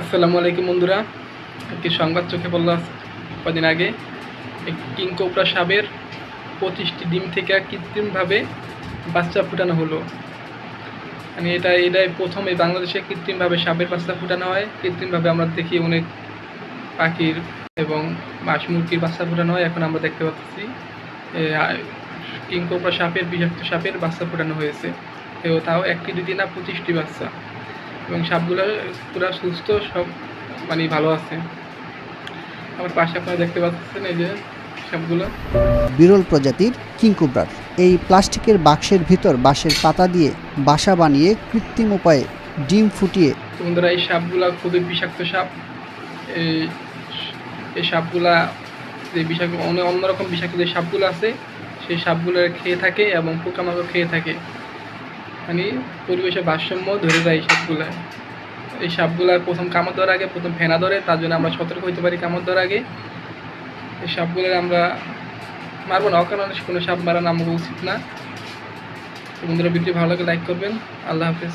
আসসালামু আলাইকুম বন্ধুরা। একটি সংবাদ চোখে পড়ল কদিন আগে। একটি কিংকোবরা সাপের পঁচিশটি ডিম থেকে কৃত্রিমভাবে বাচ্চা ফুটানো হলো। মানে এটা এটাই প্রথম এই বাংলাদেশে কৃত্রিমভাবে সাপের বাচ্চা ফুটানো হয়। কৃত্রিমভাবে আমরা দেখি অনেক পাখির এবং মাছ মুরগির বাচ্চা ফুটানো হয়। এখন আমরা দেখতে পাচ্ছি কিংকোবরা সাপের, বিষাক্ত সাপের বাচ্চা ফুটানো হয়েছে। তাও একটি দুটি না পঁচিশটি বাচ্চা। এবং সাপগুলো পুরো সুস্থ সব মানে ভালো আছে। আমার পাশে আপনারা দেখতে পাচ্ছেন এই যে সাপগুলো। বিরল প্রজাতির কিংকুবরার এই প্লাস্টিকের বাক্সের ভিতর বাঁশের পাতা দিয়ে বাসা বানিয়ে কৃত্রিম উপায়ে ডিম ফুটিয়ে বন্ধুরা এই সাপগুলা খুবই বিষাক্ত সাপ। এই এই সাপগুলা যে বিষাক্ত অনেক অন্যরকম বিষাক্ত যে সাপগুলো আছে সেই সাপগুলো খেয়ে থাকে এবং পোকামাকড় খেয়ে থাকে। মানে পরিবেশের ভারসাম্য ধরে যায় এই সাপগুলা এই সাপগুলার প্রথম কামড় ধরার আগে, প্রথম ফেনা ধরে, তার জন্য আমরা সতর্ক হইতে পারি কামড় ধরার আগে। এই সাপগুলোর আমরা মারবো না, অকারণে কোনো সাপ মারানো আমাকে উচিত না। বন্ধুরা ভিডিও ভালো লাগে লাইক করবেন। আল্লাহ হাফেজ।